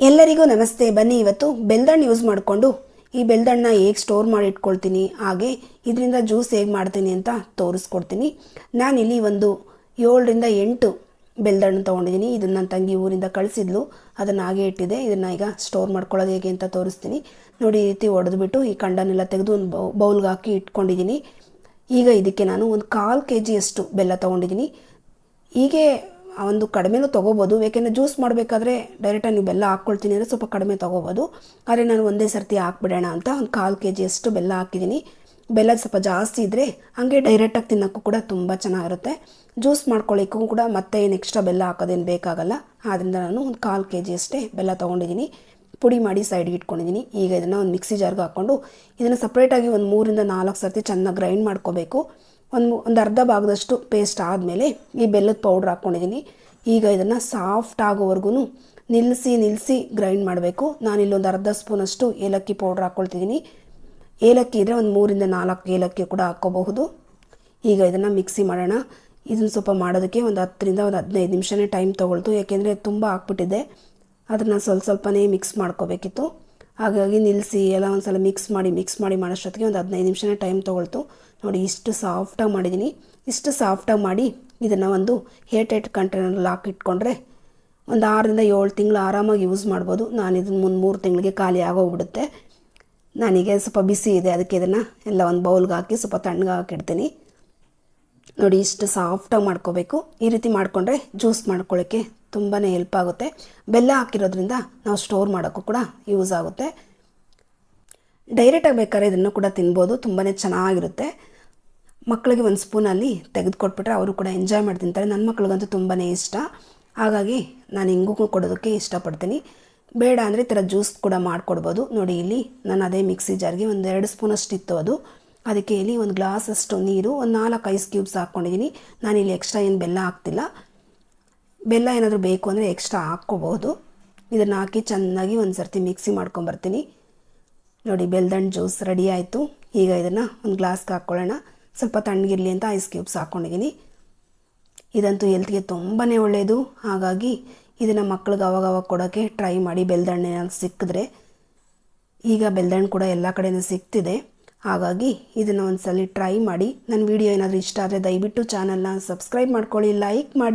ಎಲ್ಲರಿಗೂ ನಮಸ್ತೆ. ಬನ್ನಿ, ಇವತ್ತು ಬೆಲ್ದಣ್ಣು ಯೂಸ್ ಮಾಡಿಕೊಂಡು ಈ ಬೆಲ್ದಣ್ಣ ಹೇಗೆ ಸ್ಟೋರ್ ಮಾಡಿ ಇಟ್ಕೊಳ್ತೀನಿ, ಹಾಗೆ ಇದರಿಂದ ಜ್ಯೂಸ್ ಹೇಗೆ ಮಾಡ್ತೀನಿ ಅಂತ ತೋರಿಸ್ಕೊಡ್ತೀನಿ. ನಾನಿಲ್ಲಿ ಒಂದು ಏಳರಿಂದ ಎಂಟು ಬೆಲ್ದಣ್ಣು ತೊಗೊಂಡಿದ್ದೀನಿ. ಇದನ್ನು ನನ್ನ ತಂಗಿ ಊರಿಂದ ಕಳಿಸಿದ್ಲು. ಅದನ್ನು ಹಾಗೆ ಇಟ್ಟಿದೆ. ಇದನ್ನು ಈಗ ಸ್ಟೋರ್ ಮಾಡ್ಕೊಳ್ಳೋದು ಹೇಗೆ ಅಂತ ತೋರಿಸ್ತೀನಿ. ನೋಡಿ, ಈ ರೀತಿ ಒಡೆದ್ಬಿಟ್ಟು ಈ ಕಂಡನ್ನೆಲ್ಲ ತೆಗೆದು ಒಂದು ಬೌಲ್ಗೆ ಹಾಕಿ ಇಟ್ಕೊಂಡಿದ್ದೀನಿ. ಈಗ ಇದಕ್ಕೆ ನಾನು ಒಂದು ಕಾಲು ಕೆ ಜಿಯಷ್ಟು ಬೆಲ್ಲ ತೊಗೊಂಡಿದ್ದೀನಿ. ಹೀಗೆ ಒಂದು ಕಡಿಮೆನೂ ತೊಗೋಬೋದು. ಏಕೆಂದರೆ ಜ್ಯೂಸ್ ಮಾಡಬೇಕಾದ್ರೆ ಡೈರೆಕ್ಟಾಗಿ ನೀವು ಬೆಲ್ಲ ಹಾಕ್ಕೊಳ್ತೀನಿ ಅಂದರೆ ಸ್ವಲ್ಪ ಕಡಿಮೆ ತೊಗೋಬೋದು. ಆದರೆ ನಾನು ಒಂದೇ ಸರ್ತಿ ಹಾಕ್ಬಿಡೋಣ ಅಂತ ಒಂದು ಕಾಲು ಕೆ ಜಿಯಷ್ಟು ಬೆಲ್ಲ ಹಾಕಿದ್ದೀನಿ. ಬೆಲ್ಲ ಸ್ವಲ್ಪ ಜಾಸ್ತಿ ಇದ್ದರೆ ಹಾಗೆ ಡೈರೆಕ್ಟಾಗಿ ತಿನ್ನೋಕ್ಕೂ ಕೂಡ ತುಂಬ ಚೆನ್ನಾಗಿರುತ್ತೆ. ಜ್ಯೂಸ್ ಮಾಡ್ಕೊಳ್ಳಿಕ್ಕೂ ಕೂಡ ಮತ್ತೆ ಏನು ಎಕ್ಸ್ಟ್ರಾ ಬೆಲ್ಲ ಹಾಕೋದೇನು ಬೇಕಾಗಲ್ಲ. ಆದ್ದರಿಂದ ನಾನು ಒಂದು ಕಾಲು ಕೆ ಜಿಯಷ್ಟೇ ಬೆಲ್ಲ ತೊಗೊಂಡಿದ್ದೀನಿ. ಪುಡಿ ಮಾಡಿ ಸೈಡ್ಗೆ ಇಟ್ಕೊಂಡಿದ್ದೀನಿ. ಈಗ ಇದನ್ನು ಒಂದು ಮಿಕ್ಸಿ ಜಾರ್ಗೆ ಹಾಕ್ಕೊಂಡು ಇದನ್ನು ಸಪ್ರೇಟಾಗಿ ಒಂದು ಮೂರಿಂದ ನಾಲ್ಕು ಸರ್ತಿ ಚೆನ್ನಾಗಿ ಗ್ರೈಂಡ್ ಮಾಡ್ಕೋಬೇಕು. ಒಂದು ಒಂದು ಅರ್ಧ ಭಾಗದಷ್ಟು ಪೇಸ್ಟ್ ಆದಮೇಲೆ ಈ ಬೆಲ್ಲದ ಪೌಡ್ರ್ ಹಾಕ್ಕೊಂಡಿದ್ದೀನಿ ಈಗ ಇದನ್ನು ಸಾಫ್ಟ್ ಆಗೋವರೆಗೂ ನಿಲ್ಲಿಸಿ ನಿಲ್ಲಿಸಿ ಗ್ರೈಂಡ್ ಮಾಡಬೇಕು. ನಾನಿಲ್ಲೊಂದು ಅರ್ಧ ಸ್ಪೂನಷ್ಟು ಏಲಕ್ಕಿ ಪೌಡ್ರ್ ಹಾಕ್ಕೊಳ್ತಿದ್ದೀನಿ ಏಲಕ್ಕಿ ಇದ್ದರೆ ಒಂದು ಮೂರಿಂದ ನಾಲ್ಕು ಏಲಕ್ಕಿ ಕೂಡ ಹಾಕ್ಕೋಬಹುದು. ಈಗ ಇದನ್ನು ಮಿಕ್ಸಿ ಮಾಡೋಣ. ಇದನ್ನು ಸ್ವಲ್ಪ ಮಾಡೋದಕ್ಕೆ ಒಂದು ಹತ್ತರಿಂದ ಒಂದು ಹದಿನೈದು ನಿಮಿಷನೇ ಟೈಮ್ ತೊಗೊಳ್ತು. ಯಾಕೆಂದರೆ ತುಂಬ ಹಾಕ್ಬಿಟ್ಟಿದೆ ಅದನ್ನು ಸ್ವಲ್ಪ ಸ್ವಲ್ಪನೇ ಮಿಕ್ಸ್ ಮಾಡ್ಕೋಬೇಕಿತ್ತು. ಹಾಗಾಗಿ ನಿಲ್ಲಿಸಿ ಎಲ್ಲ ಒಂದು ಸಲ ಮಿಕ್ಸ್ ಮಾಡಿ ಮಿಕ್ಸ್ ಮಾಡಿ ಮಾಡೋಷ್ಟೊತ್ತಿಗೆ ಒಂದು ಹದಿನೈದು ನಿಮಿಷನೇ ಟೈಮ್ ತೊಗೊಳ್ತು. ನೋಡಿ ಇಷ್ಟು ಸಾಫ್ಟಾಗಿ ಮಾಡಿದ್ದೀನಿ ಇಷ್ಟು ಸಾಫ್ಟಾಗಿ ಮಾಡಿ ಇದನ್ನು ಒಂದು ಏಟ್ ಏಟ್ ಲಾಕ್ ಹಾಕಿಟ್ಕೊಂಡ್ರೆ ಒಂದು ಆರರಿಂದ ಏಳು ತಿಂಗಳು ಆರಾಮಾಗಿ ಯೂಸ್ ಮಾಡ್ಬೋದು. ನಾನು ಇದನ್ನು ಮುಂದೆ ಮೂರು ತಿಂಗಳಿಗೆ ಖಾಲಿ ಆಗೋಗ್ಬಿಡುತ್ತೆ. ನನಗೆ ಸ್ವಲ್ಪ ಬಿಸಿ ಇದೆ, ಅದಕ್ಕೆ ಇದನ್ನು ಎಲ್ಲ ಒಂದು ಬೌಲ್ಗೆ ಹಾಕಿ ಸ್ವಲ್ಪ ತಣ್ಣಗೆ ಹಾಕಿಡ್ತೀನಿ. ನೋಡಿ ಇಷ್ಟು ಸಾಫ್ಟಾಗಿ ಮಾಡ್ಕೋಬೇಕು. ಈ ರೀತಿ ಮಾಡಿಕೊಂಡ್ರೆ ಜ್ಯೂಸ್ ಮಾಡ್ಕೊಳ್ಳೋಕ್ಕೆ ತುಂಬಾ ಹೆಲ್ಪ್ ಆಗುತ್ತೆ. ಬೆಲ್ಲ ಹಾಕಿರೋದ್ರಿಂದ ನಾವು ಸ್ಟೋರ್ ಮಾಡೋಕ್ಕೂ ಕೂಡ ಯೂಸ್ ಆಗುತ್ತೆ. ಡೈರೆಕ್ಟಾಗಿ ಬೇಕಾದ್ರೆ ಇದನ್ನು ಕೂಡ ತಿನ್ಬೋದು. ತುಂಬಾ ಚೆನ್ನಾಗಿರುತ್ತೆ. ಮಕ್ಕಳಿಗೆ ಒಂದು ಸ್ಪೂನಲ್ಲಿ ತೆಗೆದುಕೊಟ್ಬಿಟ್ರೆ ಅವರು ಕೂಡ ಎಂಜಾಯ್ ಮಾಡಿ ತಿಂತಾರೆ. ನನ್ನ ಮಕ್ಳಿಗಂತೂ ತುಂಬಾ ಇಷ್ಟ. ಹಾಗಾಗಿ ನಾನು ಹಿಂಗೂ ಕೊಡೋದಕ್ಕೆ ಇಷ್ಟಪಡ್ತೀನಿ. ಬೇಡ ಅಂದರೆ ಈ ಥರ ಜ್ಯೂಸ್ ಕೂಡ ಮಾಡಿಕೊಡ್ಬೋದು. ನೋಡಿ, ಇಲ್ಲಿ ನಾನು ಅದೇ ಮಿಕ್ಸಿ ಜಾರ್ಗೆ ಒಂದು ಎರಡು ಸ್ಪೂನಷ್ಟು ಇತ್ತು ಅದು. ಅದಕ್ಕೆ ಇಲ್ಲಿ ಒಂದು ಗ್ಲಾಸಷ್ಟು ನೀರು, ಒಂದು ನಾಲ್ಕು ಐಸ್ ಕ್ಯೂಬ್ಸ್ ಹಾಕ್ಕೊಂಡಿದ್ದೀನಿ ನಾನಿಲ್ಲಿ ಎಕ್ಸ್ಟ್ರಾ ಏನು ಬೆಲ್ಲ ಹಾಕ್ತಿಲ್ಲ. ಬೆಲ್ಲ ಏನಾದರೂ ಬೇಕು ಅಂದರೆ ಎಕ್ಸ್ಟ್ರಾ ಹಾಕ್ಕೋಬಹುದು ಇದನ್ನು ಹಾಕಿ ಚೆನ್ನಾಗಿ ಒಂದು ಸರ್ತಿ ಮಿಕ್ಸಿ ಮಾಡ್ಕೊಂಬರ್ತೀನಿ. ನೋಡಿ ಬೆಲ್ದಣ್ಣು ಜ್ಯೂಸ್ ರೆಡಿ ಆಯಿತು. ಈಗ ಇದನ್ನು ಒಂದು ಗ್ಲಾಸ್ಗೆ ಹಾಕ್ಕೊಳ್ಳೋಣ ಸ್ವಲ್ಪ ತಣ್ಣಗಿರಲಿ ಅಂತ ಐಸ್ ಕ್ಯೂಬ್ಸ್ ಹಾಕ್ಕೊಂಡಿದ್ದೀನಿ ಇದಂತೂ ಹೆಲ್ತ್ಗೆ ತುಂಬಾ ಒಳ್ಳೆಯದು ಹಾಗಾಗಿ ಇದನ್ನು ಮಕ್ಳಿಗೆ ಅವಾಗವಾಗ ಕೊಡೋಕ್ಕೆ ಟ್ರೈ ಮಾಡಿ ಬೆಲ್ದಣ್ಣೆ ಸಿಕ್ಕಿದ್ರೆ. ಈಗ ಬೆಲ್ದಣ್ಣು ಕೂಡ ಎಲ್ಲ ಕಡೆಯೂ ಸಿಗ್ತಿದೆ ಹಾಗಾಗಿ ಇದನ್ನು ಒಂದು ಸಲ ಟ್ರೈ ಮಾಡಿ. ನನ್ನ ವಿಡಿಯೋ ಏನಾದರೂ ಇಷ್ಟ ಆದರೆ ದಯವಿಟ್ಟು ಚಾನಲ್ನ ಸಬ್ಸ್ಕ್ರೈಬ್ ಮಾಡ್ಕೊಳ್ಳಿ ಲೈಕ್ ಮಾಡಿ.